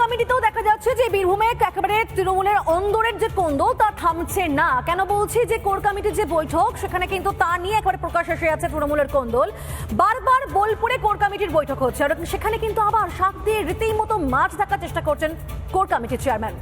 কমিটিতেও দেখা যাচ্ছে যে বীরভূমে একেবারে তৃণমূলের অন্দরের যে কন্দ তা থামছে না। কেন বলছি যে কোর কমিটির যে বৈঠক, সেখানে কিন্তু তা নিয়ে একবারে প্রকাশ এসে যাচ্ছে তৃণমূলের কন্দল। বারবার বোলপুরে কোর কমিটির বৈঠক হচ্ছে, আর সেখানে কিন্তু আবার শাক দিয়ে রীতিমতো মাছ ঢাকার চেষ্টা করছেন কোর কমিটির চেয়ারম্যান।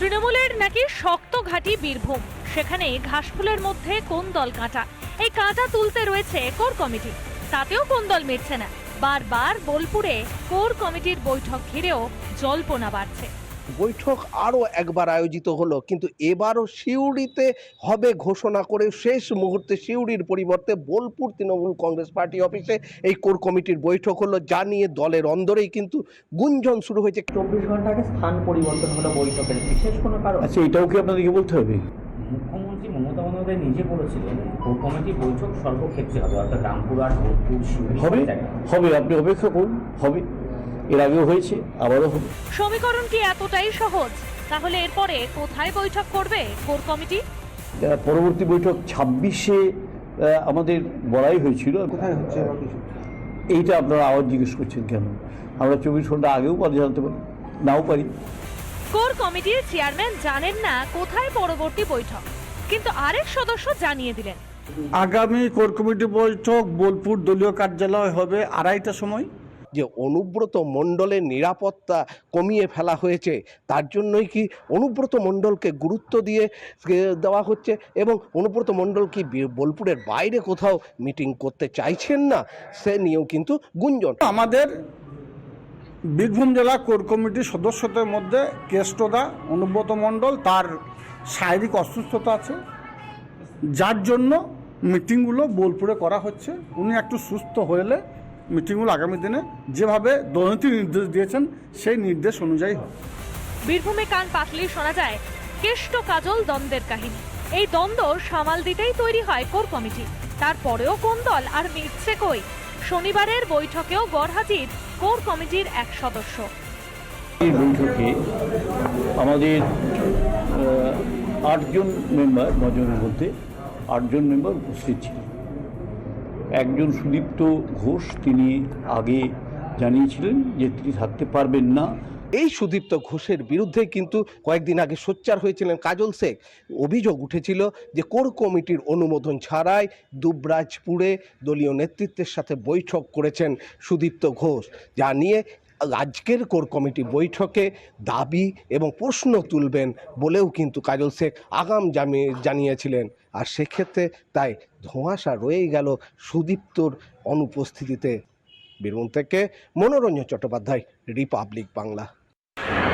তৃণমূলের নাকি শক্ত ঘাঁটি বীরভূম। সেখানে ঘাসফুলের মধ্যে কোন দল কাঁটা? এই কাঁটা তুলতে রয়েছে কোর কমিটি। তাতেও কোন দল মিটছে না? বারবার বোলপুরে কোর কমিটির বৈঠক ঘিরেও জল্পনা বাড়ছে। বৈঠক আরও একবার আয়োজিত হলো কিন্তু এবারও সিউড়িতে হবে ঘোষণা করে শেষ মুহূর্তে সিউড়ির পরিবর্তে বোলপুর তৃণমূল কংগ্রেস পার্টি অফিসে এই কোর কমিটির বৈঠক হলো যা নিয়ে দলের অন্দরেই কিন্তু গুঞ্জন শুরু হয়েছে। চব্বিশ ঘণ্টা আগে স্থান পরিবর্তন হলো বৈঠকের বিশেষ কোনো কারণ? আচ্ছা এটাও কি আপনাদেরকে বলতে হবে? মুখ্যমন্ত্রী মমতা বন্দ্যোপাধ্যায় নিজে বলেছিলেন কোর কমিটি বৈঠক সর্বক্ষেত্রে হবে অর্থাৎ রামপুরহাট বোলপুর শিউরি হবে? হবে আপনি অপেক্ষা করুন হবে। এর আগেও হয়েছে আবারও হবে। সমীকরণ কি এতটাই সহজ তাহলে এরপরে কোথায় বৈঠক করবে কোর কমিটি? পরবর্তী বৈঠক ছাব্বিশে আমাদের বলাই হয়েছিল। কোথায় হচ্ছে এইটা আপনারা আবার জিজ্ঞেস করছেন কেন? আমরা চব্বিশ ঘণ্টা আগেও পারি জানতে পারি নাও পারি। কোর কমিটির চেয়ারম্যান জানেন না কোথায় পরবর্তী বৈঠক কিন্তু আরেক সদস্য জানিয়ে দিলেন। আগামী কোর কমিটি বৈঠক বোলপুর দলীয় কার্যালয় হবে আড়াইটার সময়। যে অনুব্রত মণ্ডলের নিরাপত্তা কমিয়ে ফেলা হয়েছে, তার জন্যই কি অনুব্রত মণ্ডলকে গুরুত্ব দিয়ে দেওয়া হচ্ছে? এবং অনুব্রত মণ্ডল কি বোলপুরের বাইরে কোথাও মিটিং করতে চাইছেন না? সে নিয়েও কিন্তু গুঞ্জন। আমাদের বীরভূম জেলা কোর কমিটির সদস্যদের মধ্যে কেষ্টদা, অনুব্রত মণ্ডল তার শারীরিক অসুস্থতা আছে। যার জন্য মিটিংগুলো বোলপুরে করা হচ্ছে। উনি একটু সুস্থ হলে মিটিংগুলো আগামী দিনে যেভাবে দলনীতি নির্দেশ দিয়েছেন সেই নির্দেশ অনুযায়ী হবে। বীরভূমে কান পাতলেই শোনা যায় কেষ্ট কাজল দ্বন্দ্বের কাহিনী। এই দ্বন্দ্ব সামাল দিতেই তৈরি হয় কোর কমিটি। তারপরেও কোন দল আর মিটছে কই? শনিবারের বৈঠকেও গড়হাজির কোর কমিটির এক সদস্য। এই বৈঠকে আমাদের আটজন মেম্বার নজনের মধ্যে আটজন মেম্বার উপস্থিত ছিলেন। একজন সুদীপ্ত ঘোষ তিনি আগে জানিয়েছিলেন যে তিনি থাকতে পারবেন না। এই সুদীপ্ত ঘোষের বিরুদ্ধে কিন্তু কয়েকদিন আগে সোচ্চার হয়েছিলেন কাজল শেখ। অভিযোগ উঠেছিল যে কোর কমিটির অনুমোদন ছাড়াই দুবরাজপুরে দলীয় নেতৃত্বের সাথে বৈঠক করেছেন সুদীপ্ত ঘোষ। যা নিয়ে আজকের কোর কমিটি বৈঠকে দাবি এবং প্রশ্ন তুলবেন বলেও কিন্তু কাজল শেখ আগাম জানিয়েছিলেন। আর সেক্ষেত্রে তাই ধোঁয়াশা রয়েই গেল সুদীপ্তর অনুপস্থিতিতে। বীরভূম থেকে মনোরঞ্জন চট্টোপাধ্যায়, রিপাবলিক বাংলা।